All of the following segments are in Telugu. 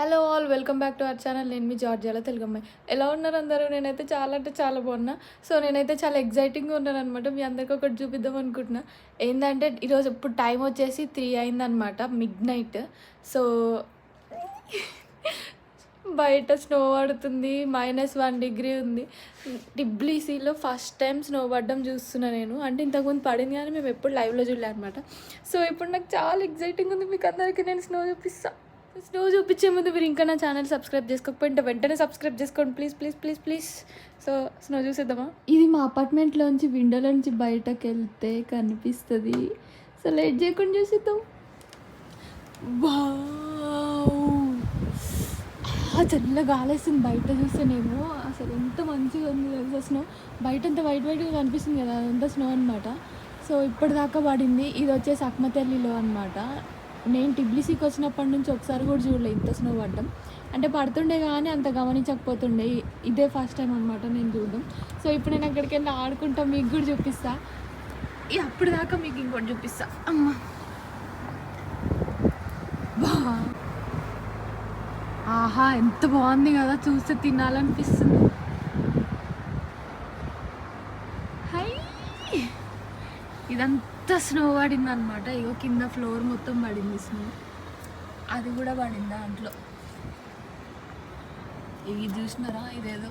Hello all welcome back to our channel నేను మీ జార్జియాలో తెలుగు అమ్మాయి. ఎలా ఉన్నారు అందరూ? నేనైతే చాలా అంటే చాలా బాగున్నా. సో నేనైతే చాలా ఎగ్జైటింగ్గా ఉన్నాను అనమాట మీ అందరికీ ఒకటి చూపిద్దాం అనుకుంటున్నా. ఏంటంటే ఈరోజు ఇప్పుడు టైం వచ్చేసి త్రీ అయిందనమాట మిడ్ నైట్ సో బయట స్నో పడుతుంది మైనస్ వన్ డిగ్రీ ఉంది. టిబ్లీసీలో ఫస్ట్ టైం స్నో పడడం చూస్తున్నా నేను. అంటే ఇంతకుముందు పడింది కానీ మేము ఎప్పుడు లైవ్లో చూడలే అనమాట సో ఇప్పుడు నాకు చాలా ఎగ్జైటింగ్ ఉంది. మీకు అందరికీ నేను స్నో చూపిస్తాను స్నో చూపించే ముందు మీరు ఇంకా నా ఛానల్ సబ్స్క్రైబ్ చేసుకోకపోయింటే వెంటనే సబ్స్క్రైబ్ చేసుకోండి. Please please please please so snow చూసేద్దామా? ఇది మా అపార్ట్మెంట్లోంచి విండోలోంచి బయటకు వెళ్తే కనిపిస్తుంది. సో లేట్ చేయకుండా చూసేద్దాం. చల్ల గాలేస్తుంది బయట చూస్తేనేమో. అసలు ఎంత మంచిగా ఉంది తెలుసా స్నో బయట అంత వైట్ వైట్గా కనిపిస్తుంది కదా అదంతా స్నో అనమాట సో ఇప్పటిదాకా పడింది ఇది వచ్చేసి అక్మతల్లిలో అనమాట నేను టిబ్లిసీకి వచ్చినప్పటి నుంచి ఒకసారి కూడా చూడలే ఇంత స్నో పడ్డం. అంటే పడుతుండే కానీ అంత గమనించకపోతుండే. ఇదే ఫస్ట్ టైం అనమాట నేను చూడడం. సో ఇప్పుడు నేను అక్కడికి వెళ్ళి ఆడుకుంటా మీకు కూడా చూపిస్తా. అప్పుడు దాకా మీకు ఇంకోటి చూపిస్తా. అమ్మా. బా ఆహా ఎంత బాగుంది కదా చూస్తే తినాలనిపిస్తుంది. హై. ఇదంతా స్నో పడింది అనమాట ఇగో కింద ఫ్లోర్ మొత్తం పడింది స్నో. అది కూడా పడింది దాంట్లో. ఇది చూసినారా? ఇదేదో.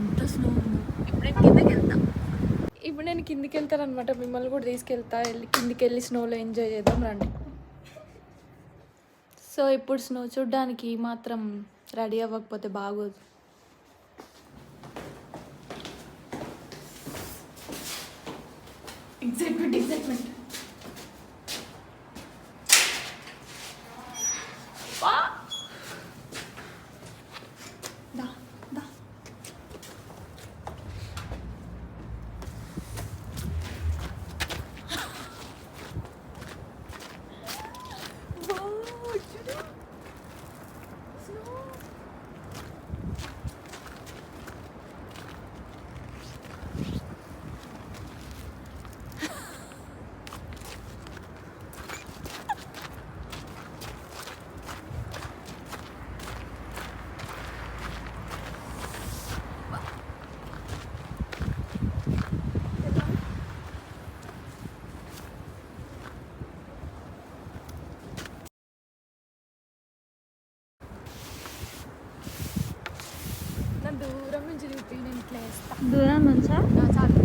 ఎంత స్నో ఉంది. ఇప్పుడు నేను కిందకి వెళ్తా ఇప్పుడు నేను కిందికి వెళ్తాను అనమాట మిమ్మల్ని కూడా తీసుకెళ్తా. వెళ్ళి కిందికి వెళ్ళి స్నోలో ఎంజాయ్ చేద్దాం రండి. సో ఇప్పుడు స్నో చూడడానికి మాత్రం రెడీ అవ్వకపోతే బాగోదు. దూరం నుంచి చూపి నేను ఇట్లా వేస్తా దూరం నుంచా? చాలు.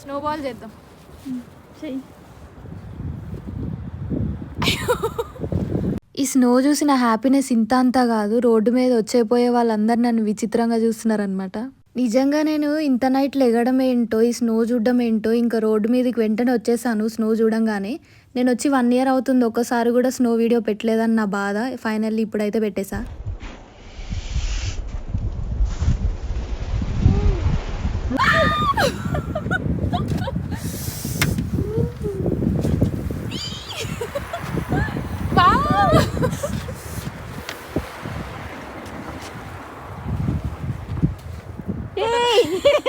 స్నోబాల్ చేద్దాం. చెయ్యి. ఈ స్నో చూసిన హ్యాపీనెస్ ఇంత అంతా కాదు రోడ్డు మీద వచ్చేపోయే వాళ్ళందరూ నన్ను విచిత్రంగా చూస్తున్నారనమాట నిజంగా నేను ఇంత నైట్ లెగడం ఏంటో ఈ స్నో చూడడం ఏంటో ఇంకా రోడ్డు మీదకి వెంటనే వచ్చేసాను స్నో చూడంగానే. నేను వచ్చి వన్ ఇయర్ అవుతుంది ఒక్కసారి కూడా స్నో వీడియో పెట్టలేదని నా బాధ. ఫైనల్లీ ఇప్పుడైతే పెట్టేశా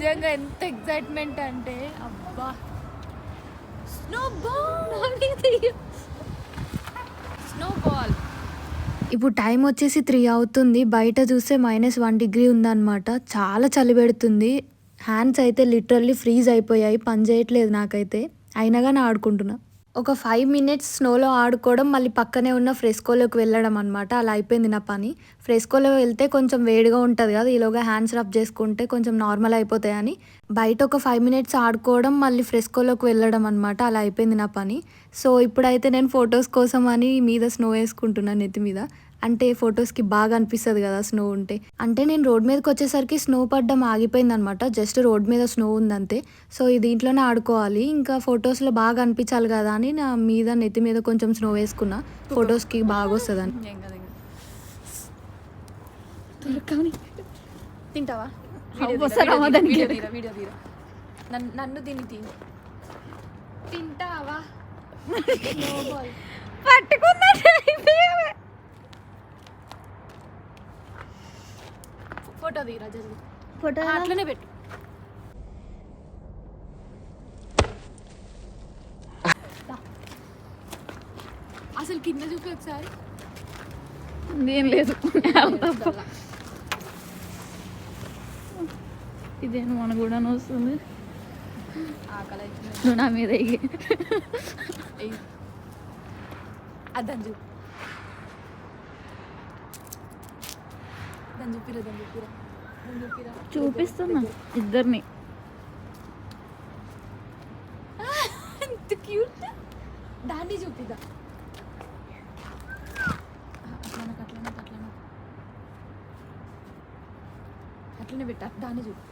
నిజంగా ఎంత ఎగ్జైట్మెంట్ అంటే అబ్బా. స్నో బాల్ స్నో బాల్ ఇప్పుడు టైం వచ్చేసి త్రీ అవుతుంది. బయట చూస్తే మైనస్ వన్ డిగ్రీ ఉందన్నమాట. చాలా చలి పెడుతుంది. హ్యాండ్స్ అయితే లిటరల్లీ ఫ్రీజ్ అయిపోయాయి. పని చేయట్లేదు నాకైతే. అయినా కానీ ఆడుకుంటున్నా. ఒక ఫైవ్ మినిట్స్ స్నోలో ఆడుకోవడం మళ్ళీ పక్కనే ఉన్న ఫ్రెస్కోలోకి వెళ్ళడం అనమాట అలా అయిపోయింది నా పని. ఫ్రెస్కోలో వెళ్తే కొంచెం వేడిగా ఉంటుంది కదా ఈలోగా హ్యాండ్స్ రబ్ చేసుకుంటే కొంచెం నార్మల్ అయిపోతాయని. బయట ఒక ఫైవ్ మినిట్స్ ఆడుకోవడం మళ్ళీ ఫ్రెస్కోలోకి వెళ్ళడం అనమాట అలా అయిపోయింది నా పని. సో ఇప్పుడైతే నేను ఫొటోస్ కోసం అని మీద స్నో వేసుకుంటున్నాను నెత్తి మీద. అంటే ఫొటోస్కి బాగా అనిపిస్తుంది కదా స్నో ఉంటే. అంటే నేను రోడ్ మీదకి వచ్చేసరికి స్నో పడ్డం ఆగిపోయింది అనమాట జస్ట్ రోడ్ మీద స్నో ఉందంతే. సో ఈ దీంట్లోనే ఆడుకోవాలి. ఇంకా ఫొటోస్లో బాగా అనిపించాలి కదా అని నా మీద నెత్తి మీద కొంచెం స్నో వేసుకున్నా. ఫొటోస్కి బాగా వస్తుందని. తింటావా? నన్ను దీన్ని తీ తింటావా. పట్టుకున్నట్టు ఫోటో తీరా జల్దీ ఫోటో అట్లనే పెట్టు. అసలు కింద చూపి ఒకసారి. ఏం లేదు. ఇదేను మన కూడా వస్తుంది? నువ్వు నా మీద. అదని చూపు దాన్ని చూపిరా దాన్ని చూపిరా చూపిస్తున్నా ఇద్దరిని. క్యూట్. దాన్ని చూపిదా అట్లనే అట్లనే అట్లనే. పెట్టా దాన్ని చూపు.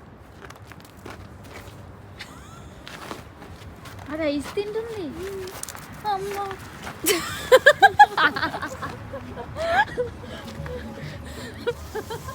అది ఐస్ తింటుంది. అమ్మా.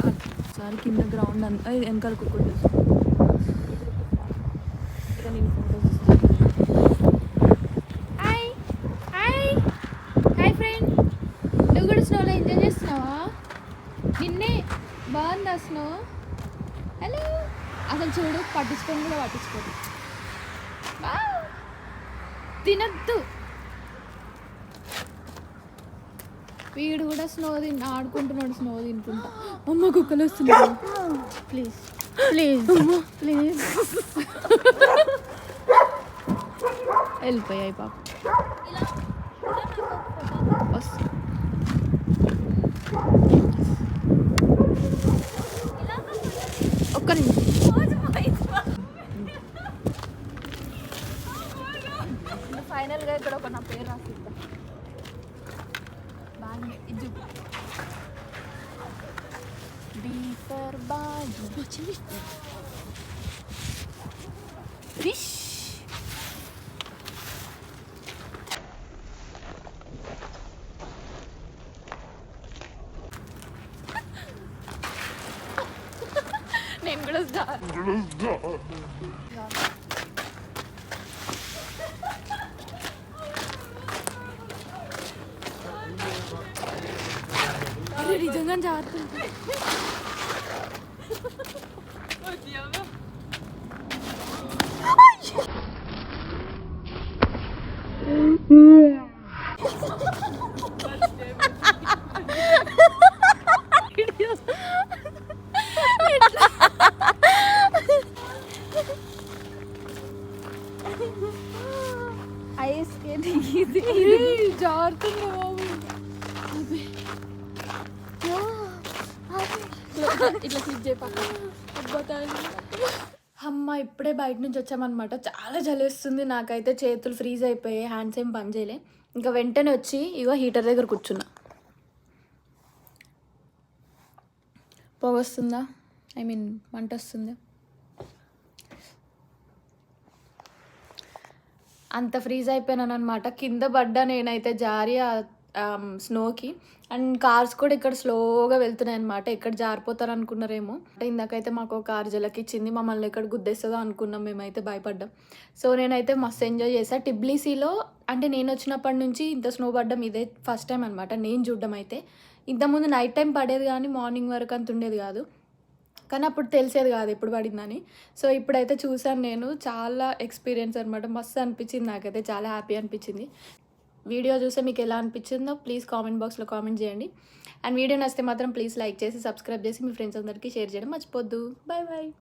ఒకసారి కింద గ్రౌండ్ అంతా వెనకాల కుక్కలు నేను photos hi hi hi friend నువ్వు కూడా స్నోలో ఎంజాయ్ చేస్తున్నావా? నిన్నే బాగుందా స్నో హలో అసలు చూడు పట్టించుకొని కూడా పట్టించుకోదు. వావ్. తినద్దు. వీడు కూడా స్నో తిన్ ఆడుకుంటున్నాడు స్నో తినుకుంటా. అమ్మ కుక్కలు వస్తున్నాయి. ప్లీజ్. ప్లీజ్. ప్లీజ్. వెళ్ళిపోయాయి పాప. ఒక్క నిమిషం. ఫైనల్గా ఇక్కడ ఒక నా పేరు రాసిద్దాం giù. B per bagno. Ma c'è l'istero. Fish. Nem biraz daha. Biraz daha. బీ ఫర్ బాజు ఫిష్ నేను కూడా స్టార్ అరే నిజంగా జారుతుంది ఐస్ ఇట్లా క్లిక్ చేయపాక అమ్మ ఇప్పుడే బయట నుంచి వచ్చామన్నమాట. చాలా చలిస్తుంది నాకైతే. చేతులు ఫ్రీజ్ అయిపోయాయి హ్యాండ్స్ ఏం పని చేయలే. ఇంకా వెంటనే వచ్చి ఇగో హీటర్ దగ్గర కూర్చున్నా. పొగ వస్తుందా? ఐ మీన్ మంట వస్తుందా? అంత ఫ్రీజ్ అయిపోయినాను అనమాట కింద పడ్డా నేనైతే జారి స్నోకి అండ్ కార్స్ కూడా ఇక్కడ స్లోగా వెళ్తున్నాయి అనమాట ఎక్కడ జారిపోతారు అనుకున్నారేమో. అంటే ఇందాకైతే మాకు ఒక కార్ జలకిచ్చింది మమ్మల్ని ఎక్కడ గుద్దేస్తుందో అనుకున్నాం. మేమైతే భయపడ్డాం. సో నేనైతే మస్తు ఎంజాయ్ చేశాను టిబ్లీసీలో అంటే నేను వచ్చినప్పటి నుంచి ఇంత స్నో పడ్డం ఇదే ఫస్ట్ టైం అనమాట నేను చూడడం అయితే. ఇంతకుముందు నైట్ టైం పడేది కానీ మార్నింగ్ వరకు అంత ఉండేది కాదు. కానీ అప్పుడు తెలిసేది కాదు ఎప్పుడు పడిందని. సో ఇప్పుడైతే చూసాను నేను. చాలా ఎక్స్పీరియన్స్ అనమాట మస్తు అనిపించింది నాకైతే. చాలా హ్యాపీ అనిపించింది. వీడియో చూస్తే మీకు ఎలా అనిపించిందో ప్లీజ్ కామెంట్ బాక్స్లో కామెంట్ చేయండి. అండ్ వీడియో నచ్చితే మాత్రం ప్లీజ్ లైక్ చేసి సబ్స్క్రైబ్ చేసి మీ ఫ్రెండ్స్ అందరికీ షేర్ చేయడం మర్చిపోద్దు. Bye bye